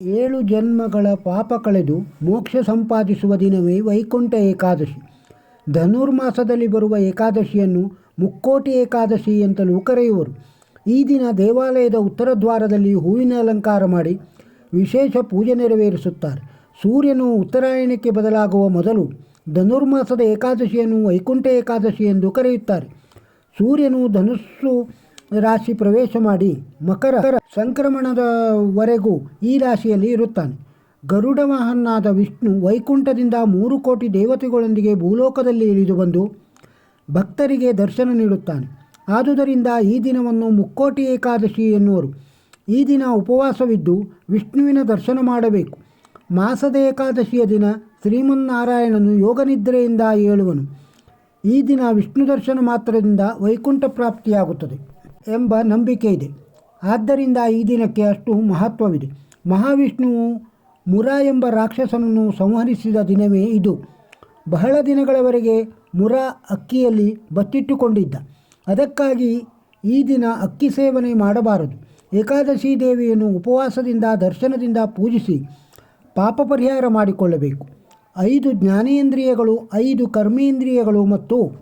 ಏಳು ಜನ್ಮಗಳ ಪಾಪ ಕಳೆದು ಮೋಕ್ಷ ಸಂಪಾದಿಸುವ ದಿನವೇ ವೈಕುಂಠ ಏಕಾದಶಿ. ಧನುರ್ಮಾಸದಲ್ಲಿ ಬರುವ ಏಕಾದಶಿಯನ್ನು ಮುಕ್ಕೋಟಿ ಏಕಾದಶಿ ಅಂತಲೂ ಕರೆಯುವರು ಈ ದಿನ ದೇವಾಲಯದ ಉತ್ತರ ದ್ವಾರದಲ್ಲಿ ಹೂವಿನ ಅಲಂಕಾರ ಮಾಡಿ ವಿಶೇಷ ಪೂಜೆ ನೆರವೇರಿಸುತ್ತಾರೆ. ಸೂರ್ಯನು ಉತ್ತರಾಯಣಕ್ಕೆ ಬದಲಾಗುವ ಮೊದಲು ಧನುರ್ಮಾಸದ ಏಕಾದಶಿಯನ್ನು ವೈಕುಂಠ ಏಕಾದಶಿ ಎಂದು ಕರೆಯುತ್ತಾರೆ. ಸೂರ್ಯನು ಧನುಸ್ಸು ರಾಶಿ ಪ್ರವೇಶ ಮಾಡಿ ಮಕರ ಸಂಕ್ರಮಣದವರೆಗೂ ಈ ರಾಶಿಯಲ್ಲಿ ಇರುತ್ತಾನೆ. ಗರುಡ ವಾಹನಾದ ವಿಷ್ಣು ವೈಕುಂಠದಿಂದ ಮೂರು ಕೋಟಿ ದೇವತೆಗಳೊಂದಿಗೆ ಭೂಲೋಕದಲ್ಲಿ ಇಳಿದು ಬಂದು ಭಕ್ತರಿಗೆ ದರ್ಶನ ನೀಡುತ್ತಾನೆ. ಆದುದರಿಂದ ಈ ದಿನವನ್ನು ಮುಕ್ಕೋಟಿ ಏಕಾದಶಿ ಎನ್ನುವರು. ಈ ದಿನ ಉಪವಾಸವಿದ್ದು ವಿಷ್ಣುವಿನ ದರ್ಶನ ಮಾಡಬೇಕು. ಮಾಸದ ಏಕಾದಶಿಯ ದಿನ ಶ್ರೀಮನ್ನಾರಾಯಣನು ಯೋಗನಿದ್ರೆಯಿಂದ ಏಳುವನು. ಈ ದಿನ ವಿಷ್ಣು ದರ್ಶನ ಮಾತ್ರದಿಂದ ವೈಕುಂಠ ಪ್ರಾಪ್ತಿಯಾಗುತ್ತದೆ. ಎಂಬ ನಂಬಿಕೆ ಇದೆ. ಆದ್ದರಿಂದ ಈ ದಿನಕ್ಕೆ ಅಷ್ಟು ಮಹತ್ವವಿದೆ. ಮಹಾವಿಷ್ಣುವು ಮುರ ಎಂಬ ರಾಕ್ಷಸನನ್ನು ಸಂಹರಿಸಿದ ದಿನವೇ ಇದು. ಬಹಳ ದಿನಗಳವರೆಗೆ ಮುರ ಅಕ್ಕಿಯಲ್ಲಿ ಬತ್ತಿಟ್ಟುಕೊಂಡಿದ್ದ. ಅದಕ್ಕಾಗಿ ಈ ದಿನ ಅಕ್ಕಿ ಸೇವನೆ ಮಾಡಬಾರದು. ಏಕಾದಶಿ ದೇವಿಯನ್ನು ಉಪವಾಸದಿಂದ, ದರ್ಶನದಿಂದ ಪೂಜಿಸಿ ಪಾಪ ಪರಿಹಾರ ಮಾಡಿಕೊಳ್ಳಬೇಕು. ಐದು ಜ್ಞಾನೇಂದ್ರಿಯಗಳು, ಐದು ಕರ್ಮೇಂದ್ರಿಯಗಳು ಮತ್ತು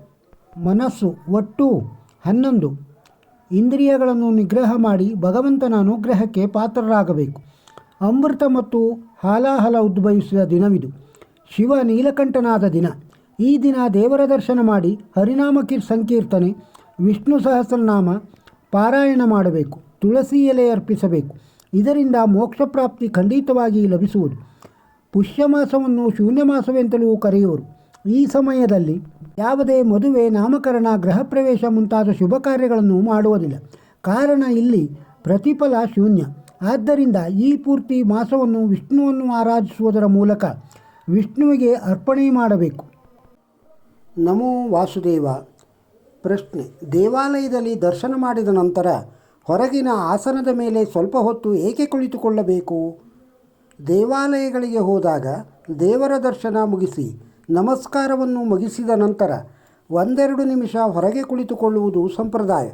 ಮನಸ್ಸು ಒಟ್ಟು ಹನ್ನೊಂದು. ಇಂದ್ರಿಯಗಳನ್ನು ನಿಗ್ರಹ ಮಾಡಿ ಭಗವಂತನ ಅನುಗ್ರಹಕ್ಕೆ ಪಾತ್ರರಾಗಬೇಕು. ಅಮೃತ ಮತ್ತು ಹಾಲಾಹಲ ಉದ್ಭವಿಸಿದ ದಿನವಿದು. ಶಿವ ನೀಲಕಂಠನಾದ ದಿನ. ಈ ದಿನ ದೇವರ ದರ್ಶನ ಮಾಡಿ ಹರಿನಾಮ ಕೀರ್ ಸಂಕೀರ್ತನೆ, ವಿಷ್ಣು ಸಹಸ್ರನಾಮ ಪಾರಾಯಣ ಮಾಡಬೇಕು. ತುಳಸಿ ಎಲೆ ಅರ್ಪಿಸಬೇಕು. ಇದರಿಂದ ಮೋಕ್ಷ ಪ್ರಾಪ್ತಿ ಖಂಡಿತವಾಗಿ ಲಭಿಸುವುದು. ಪುಷ್ಯ ಮಾಸವನ್ನು ಶೂನ್ಯ ಮಾಸವೆಂತಲೂ ಕರೆಯುವರು ಈ ಸಮಯದಲ್ಲಿ ಯಾವುದೇ ಮದುವೆ, ನಾಮಕರಣ ಗೃಹ ಪ್ರವೇಶ ಮುಂತಾದ ಶುಭ ಕಾರ್ಯಗಳನ್ನು ಮಾಡುವುದಿಲ್ಲ. ಕಾರಣ ಇಲ್ಲಿ ಪ್ರತಿಫಲ ಶೂನ್ಯ. ಆದ್ದರಿಂದ ಈ ಪೂರ್ತಿ ಮಾಸವನ್ನು ವಿಷ್ಣುವನ್ನು ಆರಾಧಿಸುವುದರ ಮೂಲಕ ವಿಷ್ಣುವಿಗೆ ಅರ್ಪಣೆ ಮಾಡಬೇಕು. ನಮೋ ವಾಸುದೇವ. ಪ್ರಶ್ನೆ. ದೇವಾಲಯದಲ್ಲಿ ದರ್ಶನ ಮಾಡಿದ ನಂತರ ಹೊರಗಿನ ಆಸನದ ಮೇಲೆ ಸ್ವಲ್ಪ ಹೊತ್ತು ಏಕೆ ಕುಳಿತುಕೊಳ್ಳಬೇಕು? ದೇವಾಲಯಗಳಿಗೆ ಹೋದಾಗ ದೇವರ ದರ್ಶನ ಮುಗಿಸಿ ನಮಸ್ಕಾರವನ್ನು ಮುಗಿಸಿದ ನಂತರ ಒಂದೆರಡು ನಿಮಿಷ ಹೊರಗೆ ಕುಳಿತುಕೊಳ್ಳುವುದು ಸಂಪ್ರದಾಯ.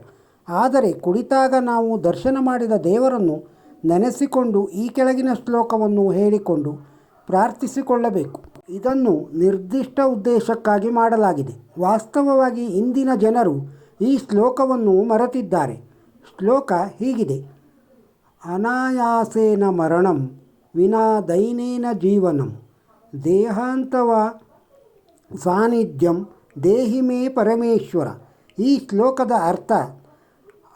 ಆದರೆ ಕುಳಿತಾಗ ನಾವು ದರ್ಶನ ಮಾಡಿದ ದೇವರನ್ನು ನೆನೆಸಿಕೊಂಡು ಈ ಕೆಳಗಿನ ಶ್ಲೋಕವನ್ನು ಹೇಳಿಕೊಂಡು ಪ್ರಾರ್ಥಿಸಿಕೊಳ್ಳಬೇಕು. ಇದನ್ನು ನಿರ್ದಿಷ್ಟ ಉದ್ದೇಶಕ್ಕಾಗಿ ಮಾಡಲಾಗಿದೆ. ವಾಸ್ತವವಾಗಿ ಇಂದಿನ ಜನರು ಈ ಶ್ಲೋಕವನ್ನು ಮರೆತಿದ್ದಾರೆ. ಶ್ಲೋಕ ಹೀಗಿದೆ. ಅನಾಯಾಸೇನ ಮರಣಂ ವಿನಾ ದೈನೇನ ಜೀವನಂ. ದೇಹಾಂತವ ಸಾನ್ನಿಧ್ಯಂ ದೇಹಿ ಮೇ ಪರಮೇಶ್ವರ. ಈ ಶ್ಲೋಕದ ಅರ್ಥ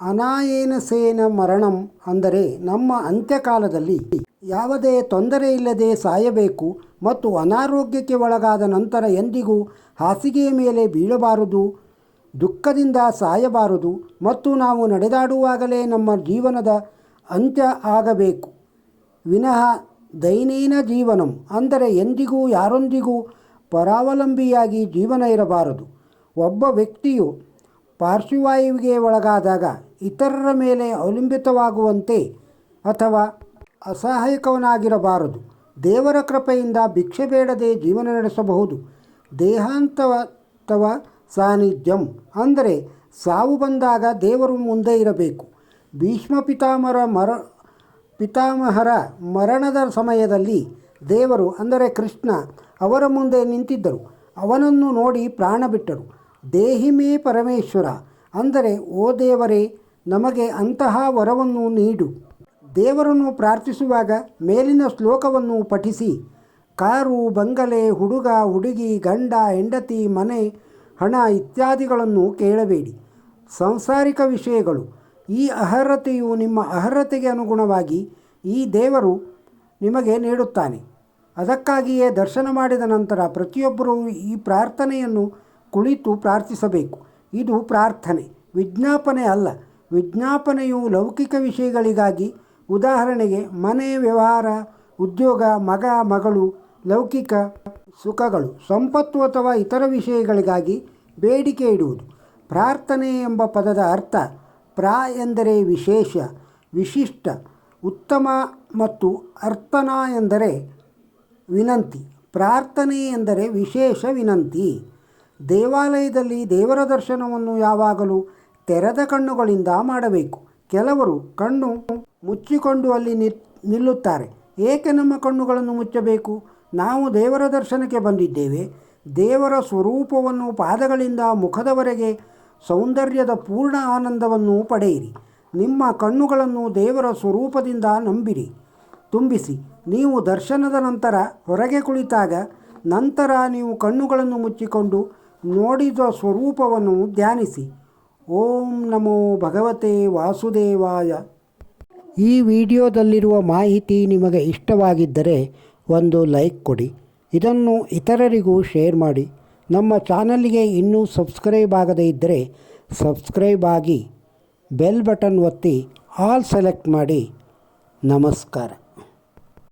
ಅನಾಯೇನಸೇನ ಮರಣಂ ಅಂದರೆ ನಮ್ಮ ಅಂತ್ಯಕಾಲದಲ್ಲಿ ಯಾವುದೇ ತೊಂದರೆ ಇಲ್ಲದೆ ಸಾಯಬೇಕು ಮತ್ತು ಅನಾರೋಗ್ಯಕ್ಕೆ ಒಳಗಾದ ನಂತರ ಎಂದಿಗೂ ಹಾಸಿಗೆಯ ಮೇಲೆ ಬೀಳಬಾರದು, ದುಃಖದಿಂದ ಸಾಯಬಾರದು ಮತ್ತು ನಾವು ನಡೆದಾಡುವಾಗಲೇ ನಮ್ಮ ಜೀವನದ ಅಂತ್ಯ ಆಗಬೇಕು. ವಿನಃ ದೈನೇನ ಜೀವನಂ ಅಂದರೆ ಎಂದಿಗೂ ಯಾರೊಂದಿಗೂ ಪರಾವಲಂಬಿಯಾಗಿ ಜೀವನ ಇರಬಾರದು. ಒಬ್ಬ ವ್ಯಕ್ತಿಯು ಪಾರ್ಶ್ವವಾಯುವಿಗೆ ಒಳಗಾದಾಗ ಇತರರ ಮೇಲೆ ಅವಲಂಬಿತವಾಗುವಂತೆ ಅಥವಾ ಅಸಹಾಯಕವನಾಗಿರಬಾರದು. ದೇವರ ಕೃಪೆಯಿಂದ ಭಿಕ್ಷೆ ಬೇಡದೆ ಜೀವನ ನಡೆಸಬಹುದು. ದೇಹಾಂತವ ಸಾನ್ನಿಧ್ಯಂ ಅಂದರೆ ಸಾವು ಬಂದಾಗ ದೇವರು ಮುಂದೆ ಇರಬೇಕು. ಭೀಷ್ಮ ಪಿತಾಮರ ಮರ ಪಿತಾಮಹರ ಮರಣದ ಸಮಯದಲ್ಲಿ ದೇವರು ಅಂದರೆ ಕೃಷ್ಣ ಅವರ ಮುಂದೆ ನಿಂತಿದ್ದರು. ಅವನನ್ನು ನೋಡಿ ಪ್ರಾಣ ಬಿಟ್ಟರು. ದೇಹಿಮೇ ಪರಮೇಶ್ವರ, ಅಂದರೆ ಓ ದೇವರೇ, ನಮಗೆ ಅಂತಹ ವರವನ್ನು ನೀಡು. ದೇವರನ್ನು ಪ್ರಾರ್ಥಿಸುವಾಗ ಮೇಲಿನ ಶ್ಲೋಕವನ್ನು ಪಠಿಸಿ. ಕಾರು, ಬಂಗಲೆ, ಹುಡುಗ, ಹುಡುಗಿ, ಗಂಡ, ಹೆಂಡತಿ, ಮನೆ, ಹಣ ಇತ್ಯಾದಿಗಳನ್ನು ಕೇಳಬೇಡಿ. ಸಾಂಸಾರಿಕ ವಿಷಯಗಳು. ಈ ಅರ್ಹತೆಯು ನಿಮ್ಮ ಅರ್ಹತೆಗೆ ಅನುಗುಣವಾಗಿ ಈ ದೇವರು ನಿಮಗೆ ನೀಡುತ್ತಾನೆ. ಅದಕ್ಕಾಗಿಯೇ ದರ್ಶನ ಮಾಡಿದ ನಂತರ ಪ್ರತಿಯೊಬ್ಬರೂ ಈ ಪ್ರಾರ್ಥನೆಯನ್ನು ಕುಳಿತು ಪ್ರಾರ್ಥಿಸಬೇಕು. ಇದು ಪ್ರಾರ್ಥನೆ, ವಿಜ್ಞಾಪನೆ ಅಲ್ಲ. ವಿಜ್ಞಾಪನೆಯು ಲೌಕಿಕ ವಿಷಯಗಳಿಗಾಗಿ ಉದಾಹರಣೆಗೆ ಮನೆ, ವ್ಯವಹಾರ, ಉದ್ಯೋಗ, ಮಗ, ಮಗಳು, ಲೌಕಿಕ ಸುಖಗಳು, ಸಂಪತ್ತು ಅಥವಾ ಇತರ ವಿಷಯಗಳಿಗಾಗಿ ಬೇಡಿಕೆ ಇಡುವುದು. ಪ್ರಾರ್ಥನೆ ಎಂಬ ಪದದ ಅರ್ಥ ಪ್ರಾ ಎಂದರೆ ವಿಶೇಷ, ವಿಶಿಷ್ಟ, ಉತ್ತಮ ಮತ್ತು ಅರ್ಥನಾ ಎಂದರೆ ವಿನಂತಿ. ಪ್ರಾರ್ಥನೆ ಎಂದರೆ ವಿಶೇಷ ವಿನಂತಿ. ದೇವಾಲಯದಲ್ಲಿ ದೇವರ ದರ್ಶನವನ್ನು ಯಾವಾಗಲೂ ತೆರೆದ ಕಣ್ಣುಗಳಿಂದ ಮಾಡಬೇಕು. ಕೆಲವರು ಕಣ್ಣು ಮುಚ್ಚಿಕೊಂಡು ಅಲ್ಲಿ ನಿಲ್ಲುತ್ತಾರೆ. ಏಕೆ ನಮ್ಮ ಕಣ್ಣುಗಳನ್ನು ಮುಚ್ಚಬೇಕು? ನಾವು ದೇವರ ದರ್ಶನಕ್ಕೆ ಬಂದಿದ್ದೇವೆ. ದೇವರ ಸ್ವರೂಪವನ್ನು ಪಾದಗಳಿಂದ ಮುಖದವರೆಗೆ ಸೌಂದರ್ಯದ ಪೂರ್ಣ ಆನಂದವನ್ನು ಪಡೆಯಿರಿ. ನಿಮ್ಮ ಕಣ್ಣುಗಳನ್ನು ದೇವರ ಸ್ವರೂಪದಿಂದ ನಂಬಿರಿ. ತುಂಬಿಸಿ. ನೀವು ದರ್ಶನದ ನಂತರ ಹೊರಗೆ ಕುಳಿತಾಗ ನಂತರ ನೀವು ಕಣ್ಣುಗಳನ್ನು ಮುಚ್ಚಿಕೊಂಡು ನೋಡಿದ ಸ್ವರೂಪವನ್ನು ಧ್ಯಾನಿಸಿ. ಓಂ ನಮೋ ಭಗವತೆ ವಾಸುದೇವಾಯ. ಈ ವಿಡಿಯೋದಲ್ಲಿರುವ ಮಾಹಿತಿ ನಿಮಗೆ ಇಷ್ಟವಾಗಿದ್ದರೆ ಒಂದು ಲೈಕ್ ಕೊಡಿ. ಇದನ್ನು ಇತರರಿಗೂ ಶೇರ್ ಮಾಡಿ. ನಮ್ಮ ಚಾನಲ್ಗೆ ಇನ್ನೂ ಸಬ್ಸ್ಕ್ರೈಬ್ ಆಗದೇ ಇದ್ದರೆ ಸಬ್ಸ್ಕ್ರೈಬ್ ಆಗಿ ಬೆಲ್ ಬಟನ್ ಒತ್ತಿ ಆಲ್ ಸೆಲೆಕ್ಟ್ ಮಾಡಿ. ನಮಸ್ಕಾರ.